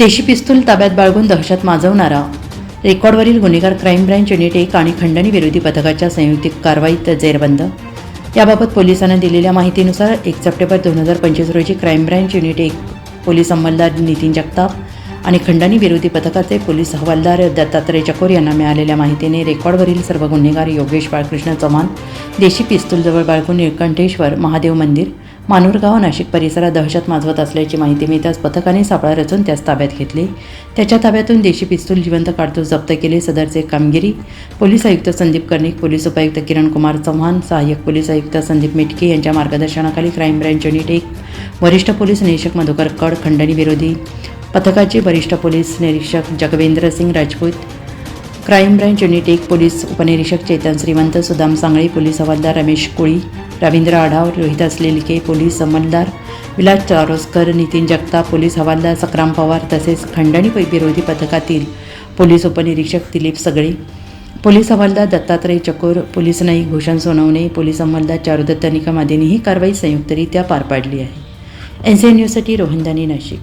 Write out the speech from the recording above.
देशी पिस्तूल ताब्यात बाळगून दहशत माजवणारा. रेकॉर्डवरील गुन्हेगार क्राईम ब्रँच युनिट एक आणि खंडणी विरोधी पथकाच्या संयुक्त कारवाईत जेरबंद. याबाबत पोलिसांना दिलेल्या माहितीनुसार एक सप्टेंबर दोन हजार पंचवीस रोजी क्राईम ब्रँच युनिट एक पोलीस अंमलदार नितीन जगताप आणि खंडणी विरोधी पथकाचे पोलीस हवालदार दत्तात्रय चकोर यांना मिळालेल्या माहितीने रेकॉर्डवरील सर्व गुन्हेगार योगेश बाळकृष्ण चव्हाण देशी पिस्तूलजवळ बाळगून निळकंठेश्वर महादेव मंदिर मानूरगाव नाशिक परिसरात दहशत माजवत असल्याची माहिती मिळताच पथकाने सापळा रचून त्यास ताब्यात घेतले. त्याच्या ताब्यातून देशी पिस्तूल जिवंत काढतूस जप्त केले सदरचे कामगिरी पोलीस आयुक्त संदीप कर्णिक पोलीस उपायुक्त किरण कुमार चव्हाण सहाय्यक पोलीस आयुक्त संदीप मिटके यांच्या मार्गदर्शनाखाली क्राईम ब्रँच युनिट एक वरिष्ठ पोलीस निरीक्षक मधुकर कड खंडणी विरोधी पथकाचे वरिष्ठ पोलीस निरीक्षक Jagvendra Singh Rajput crime branch unit एक पोलीस उपनिरीक्षक चेतन श्रीमंत सुदाम सांगळे पोलीस हवालदार रमेश कोळी रवींद्र आढाव रोहित असलेलके पोलीस अंमलदार विलास चारोस्कर नितीन जगताप पोलीस हवालदार सक्राम पवार तसेच खंडणी विरोधी पथकातील पोलीस उपनिरीक्षक दिलीप सगळे पोलीस हवालदार दत्तात्रय चकोर पोलीस नाईक भूषण सोनवणे पोलीस अंमलदार चारुदत्त निकम आदींनी ही कारवाई संयुक्तरित्या पार पाडली आहे. एन सी एन न्यूजसाठी रोहनदानी नाशिक.